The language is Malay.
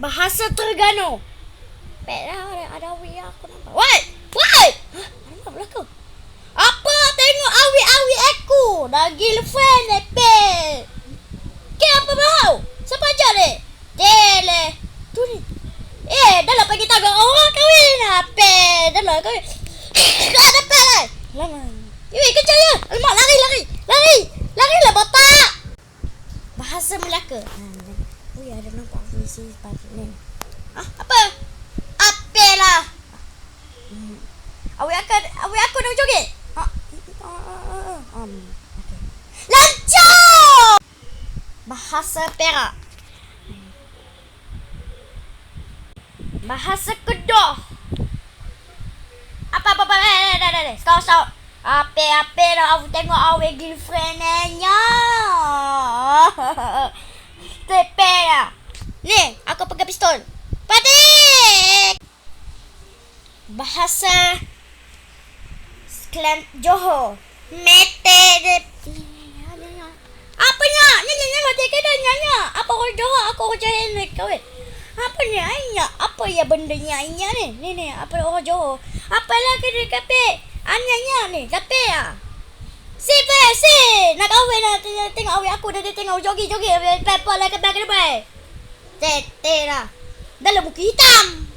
Bahasa Terengganu. Dah ada, ada awi aku nampak. Woi! Hah? Ada apa belakang? Apa tengok awi-awi aku? Dah girlfriend eh. Ke apa bau? Siapa ajar ni? Tele. Tu ni. Eh, dah lah pergi tagak orang kahwin lah. Dah lah kahwin. Dah ada lah. Lama. Yui, kejar ya. Alamak, lari, lari. Lari. Lari lah, botak. Bahasa Melaka. Ha, oh ya, ada nampak sepatu ni. Ah, apa? Apa lah? Hmm. Awi aku, awi aku nak joget. Ah, ah, ah, ah, ah. Um, okay. Lancar! Bahasa Perak. Bahasa Kedah. Apa apa apa eh, eh, dah dah dah. Stop stop. Apa apa dah aku tengok awe girlfriend nya. Tepe dah. Ni, aku pegang pistol. Patik. Bahasa Klan Johor. Mete de apa nya? Nya nya nya mati ke dah nya nya. Apa orang Johor aku orang Johor ni kawin. Apa ni anya? Apa ya benda nya anya ni? Ni ni apa orang Johor? Apa lah ke dia kape? Anya nya ni, kape ah. Si pe si. Kahwin nak tengok, tengok awak aku dah tengok jogi-jogi. Pepa lah ke bag ke depan. Tete lah. Dalam buku hitam.